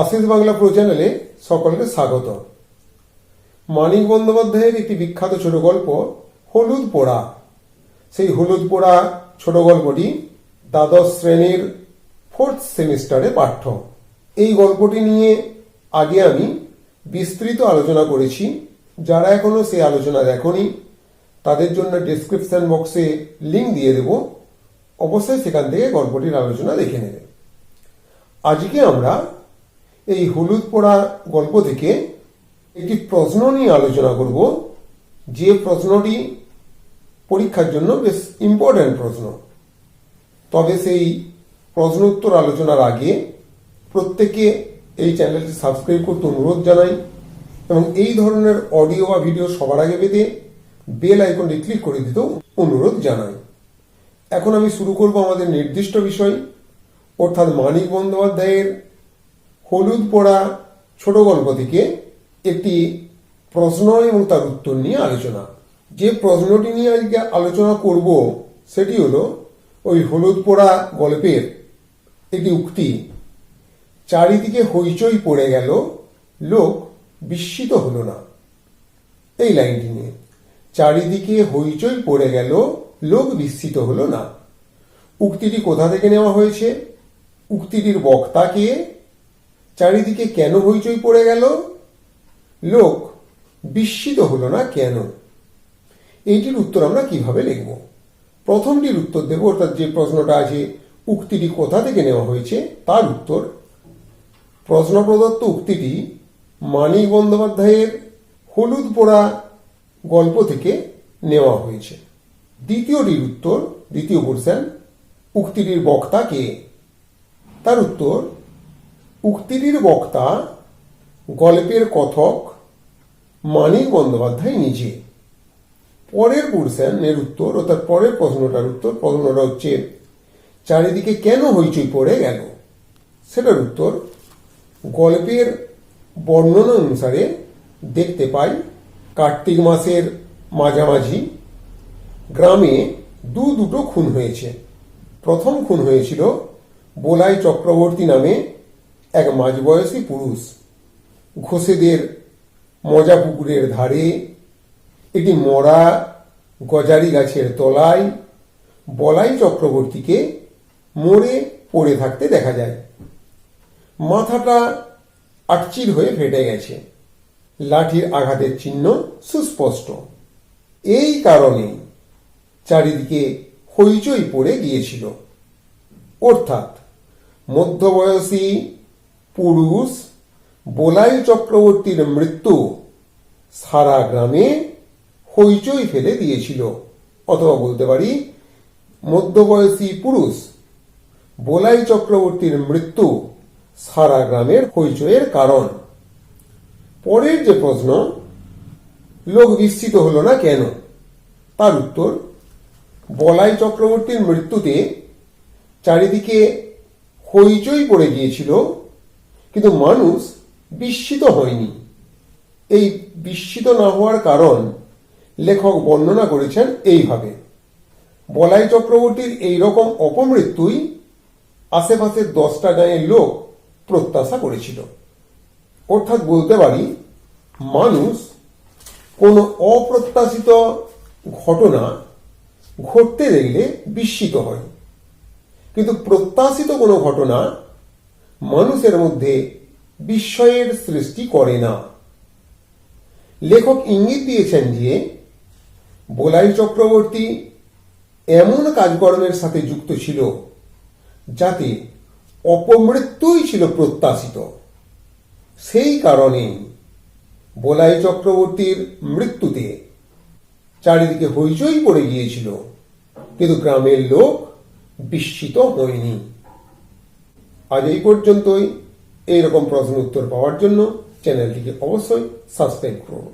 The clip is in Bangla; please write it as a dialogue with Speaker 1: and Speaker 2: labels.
Speaker 1: আশিস বাংলা প্রো চ্যানেলে সকলকে স্বাগত। মানিক বন্দ্যোপাধ্যায়ের একটি বিখ্যাত ছোট গল্প, হলুদ পোড়া। সেই হলুদ পোড়া ছোট গল্পটি দ্বাদশ শ্রেণির ফোর্থ সেমিস্টারে পাঠ্য। এই গল্পটি নিয়ে আগে আমি বিস্তৃত আলোচনা করেছি। যারা এখনও সেই আলোচনা দেখনি, তাদের জন্য ডেসক্রিপশন বক্সে লিংক দিয়ে দেব। অবশ্যই সেখান থেকে গল্পটির আলোচনা দেখে নেবে। আজকে আমরা এই হলুদ পোড়া গল্প থেকে একটি প্রশ্ন নিয়ে আলোচনা করব। যে প্রশ্নটি পরীক্ষার জন্য বেশ ইম্পর্ট্যান্ট প্রশ্ন। তবে সেই প্রশ্ন উত্তর আলোচনার আগে প্রত্যেকে এই চ্যানেলটি সাবস্ক্রাইব করতে অনুরোধ জানাই এবং এই ধরনের অডিও বা ভিডিও সবার আগে পেতে বেল আইকনটি ক্লিক করে দিতেও অনুরোধ জানাই। এখন আমি শুরু করব আমাদের নির্দিষ্ট বিষয়, অর্থাৎ মানিক বন্দ্যোপাধ্যায়ের হলুদ পোড়া ছোট গল্প থেকে একটি প্রশ্ন এবং তার উত্তর নিয়ে আলোচনা। যে প্রশ্নটি নিয়ে আজকে আলোচনা করব, সেটি হলো ওই হলুদ পোড়া গল্পের একটি উক্তি। চারিদিকে হইচই পড়ে গেল, লোক বিস্মিত হলো না। এই লাইনটি নিয়ে। চারিদিকে হইচই পড়ে গেল, লোক বিস্মিত হলো না। উক্তিটি কোথা থেকে নেওয়া হয়েছে? উক্তিটির বক্তা কে? চারিদিকে কেন হইচই পড়ে গেল? লোক বিস্মিত হলো না কেন? এইটির উত্তর আমরা কীভাবে লিখব? প্রথমটির উত্তর দেব, অর্থাৎ যে প্রশ্নটা আছে, উক্তিটি কোথা থেকে নেওয়া হয়েছে? তার উত্তর, প্রশ্ন প্রদত্ত উক্তিটি মানিক বন্দ্যোপাধ্যায়ের হলুদ পোড়া গল্প থেকে নেওয়া হয়েছে। দ্বিতীয়টির উত্তর, দ্বিতীয় পোর্শন উক্তিটির বক্তা কে? তার উত্তর উক্তিটির বক্তা, গল্পের কথক মানিক বন্দ্যোপাধ্যায় নিজে। পরের পোর্শনের উত্তর ও তার পরের প্রশ্নটার উত্তর, প্রশ্নটা হচ্ছে, চারিদিকে কেন হইচই পড়ে গেল? সেটার উত্তর, গল্পের বর্ণনা অনুসারে দেখতে পাই, কার্তিক মাসের মাঝামাঝি গ্রামে দু দুটো খুন হয়েছে। প্রথম খুন হয়েছিল বোলাই চক্রবর্তী নামে এক মাঝবয়সী পুরুষ ঘোষেদের মজা পুকুরের ধারে, একটি মরা গজারি গাছের তলায় বলাই চক্রবর্তীকে মরে পড়ে থাকতে দেখা যায়। মাথাটা আটচির হয়ে ফেটে গেছে। লাঠির আঘাতের চিহ্ন সুস্পষ্ট। এই কারণে চারিদিকে হইচই পড়ে গিয়েছিল। অর্থাৎ মধ্যবয়সী পুরুষ বোলাই চক্রবর্তীর মৃত্যু সারা গ্রামে হইচই ফেলে দিয়েছিল। অথবা বলতে পারি, মধ্যবয়সী পুরুষ বোলাই চক্রবর্তীর মৃত্যু সারা গ্রামের হইচইয়ের কারণ। পরের যে প্রশ্ন, লোক বিস্মিত হলো না কেন? তার উত্তর, বলাই চক্রবর্তীর মৃত্যুতে চারিদিকে হইচই পড়ে গিয়েছিল কিন্তু মানুষ বিস্মিত হয়নি। এই বিস্মিত না হওয়ার কারণ লেখক বর্ণনা করেছেন এইভাবে। বলাই চক্রবর্তীর এই রকম অপমৃত্যুই আশেপাশের দশটা গাঁয়ের লোক প্রত্যাশা করেছিল। অর্থাৎ বলতে পারি, মানুষ কোনো অপ্রত্যাশিত ঘটনা ঘটতে দেখলে বিস্মিত হয়। কিন্তু প্রত্যাশিত কোনো ঘটনা মানুষের মধ্যে বিস্ময়ের সৃষ্টি করে না। লেখক ইঙ্গিত দিয়েছেন যে, বোলাই চক্রবর্তী এমন কাজকর্মের সাথে যুক্ত ছিল যাতে অপমৃত্যুই ছিল প্রত্যাশিত। সেই কারণেই বোলাই চক্রবর্তীর মৃত্যুতে চারিদিকে হইচই পড়ে গিয়েছিল, কিন্তু গ্রামের লোক বিস্মিত হয়নি। আজ এই পর্যন্তই। এইরকম প্রশ্ন উত্তর পাওয়ার জন্য চ্যানেলটিকে অবশ্যই সাবস্ক্রাইব করুন।